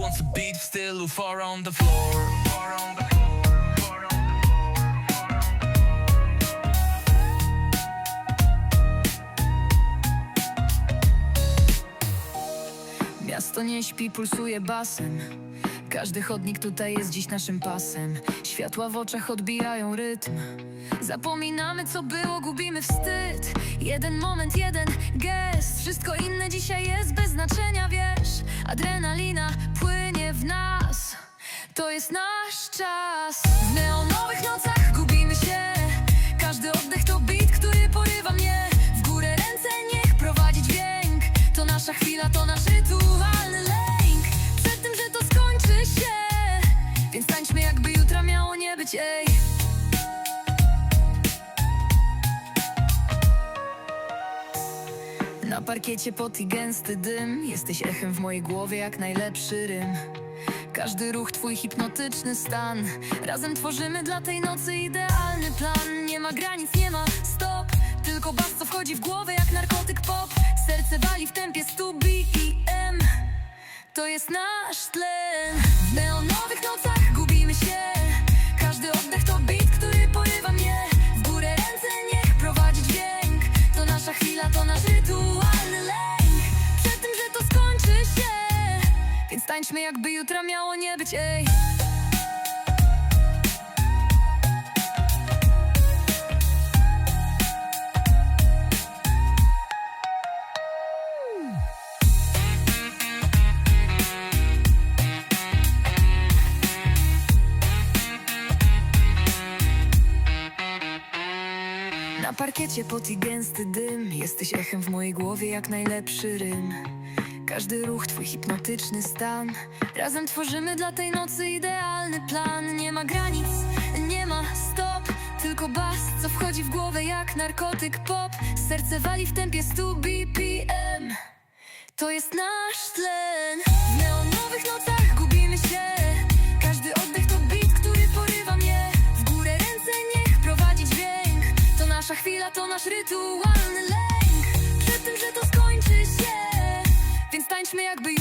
wants a beat w stylu on the floor. Miasto nie śpi, pulsuje basem Każdy chodnik tutaj jest dziś naszym pasem. Światła w oczach odbijają rytm. Zapominamy co było, gubimy wstyd. Jeden moment, jeden gest. Wszystko inne dzisiaj jest bez znaczenia, wiesz? Adrenalina płynie w nas. To jest nasz czas. W neonowych nocach gubimy się. Każdy oddech to beat, który porywa mnie. W górę ręce niech prowadzi dźwięk To nasza chwila, to nasz rytualny Na parkiecie pot i gęsty dym. Jesteś echem w mojej głowie jak najlepszy rym. Każdy ruch twój hipnotyczny stan. Razem tworzymy dla tej nocy idealny plan. Nie ma granic, nie ma stop. Tylko bas co wchodzi w głowę jak narkotyk pop. Serce wali w tempie 100 BPM To jest nasz tlen. W neonowych nocach nasz rytualny lęk. Przed tym, że to skończy się. Więc tańczmy jakby jutra miało nie być, ej Na parkiecie pot i gęsty dym. Jesteś echem w mojej głowie jak najlepszy rym. Każdy ruch twój hipnotyczny stan. Razem tworzymy dla tej nocy idealny plan. Nie ma granic, nie ma stop. Tylko bas, co wchodzi w głowę jak narkotyk pop. Serce wali w tempie 100 BPM To jest nasz tlen lęk Przed tym, że to skończy się. Więc tańczmy jakby